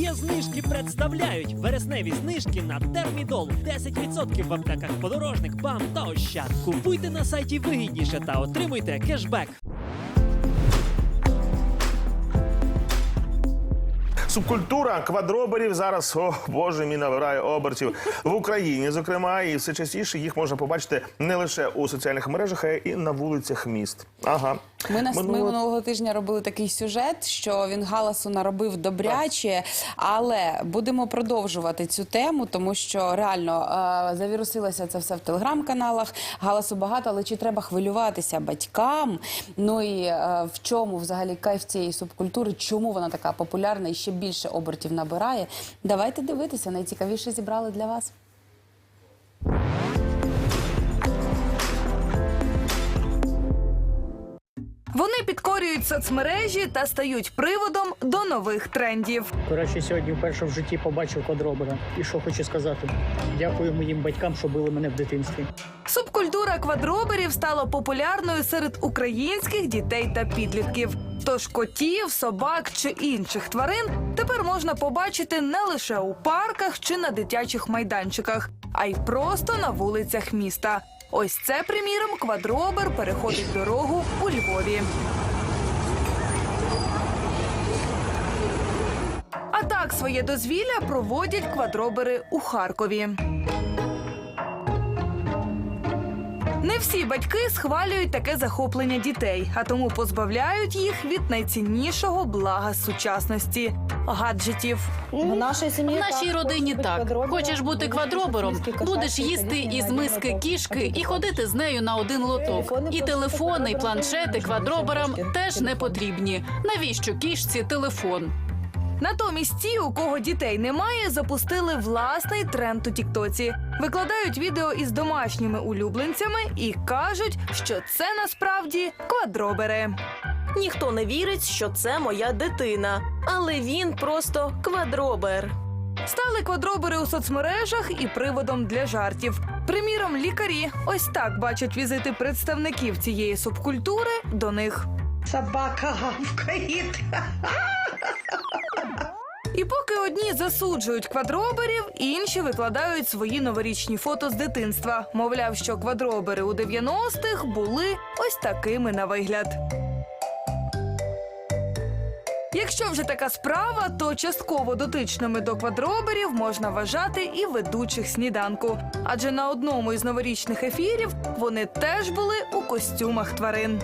Є знижки представляють вересневі знижки на термідол. 10% в аптеках подорожник, бам та ощад. Купуйте на сайті вигідніше та отримуйте кешбек. Субкультура квадроберів зараз, о боже мій, набирає обертів в Україні. Зокрема, і все частіше їх можна побачити не лише у соціальних мережах, а й на вулицях міст. Ага. Ми нас ми Минулого- минулого тижня робили такий сюжет, що він галасу наробив добряче, але будемо продовжувати цю тему, тому що реально е, завірусилося це все в телеграм-каналах. Галасу багато, але чи треба хвилюватися батькам? Ну і е, в чому взагалі кайф цієї субкультури? Чому вона така популярна і ще більше обертів набирає? Давайте дивитися. Найцікавіше зібрали для вас. Вони підкорюють соцмережі та стають приводом до нових трендів. Коротше, сьогодні вперше в житті побачив квадробера. І що хочу сказати? Дякую моїм батькам, що били мене в дитинстві. Субкультура квадроберів стала популярною серед українських дітей та підлітків. Тож котів, собак чи інших тварин тепер можна побачити не лише у парках чи на дитячих майданчиках, а й просто на вулицях міста. Ось це, приміром, квадробер переходить дорогу у Львові. А так своє дозвілля проводять квадробери у Харкові. Не всі батьки схвалюють таке захоплення дітей, а тому позбавляють їх від найціннішого блага сучасності гаджетів. В нашій сім'ї В нашій так, родині так. Хочеш бути квадробером, будеш їсти із миски кішки і ходити з нею на один лоток. І телефони, і планшети теж квадроберам теж не потрібні. Навіщо кішці телефон? Натомість ті, у кого дітей немає, запустили власний тренд у Тіктоці. Викладають відео із домашніми улюбленцями і кажуть, що це насправді квадробери. Ніхто не вірить, що це моя дитина, але він просто квадробер. Стали квадробери у соцмережах і приводом для жартів. Приміром, лікарі ось так бачать візити представників цієї субкультури до них. Собака гавкает. І поки одні засуджують квадроберів, інші викладають свої новорічні фото з дитинства. Мовляв, що квадробери у 90-х були ось такими на вигляд. Якщо вже така справа, то частково дотичними до квадроберів можна вважати і ведучих сніданку. Адже на одному із новорічних ефірів вони теж були у костюмах тварин.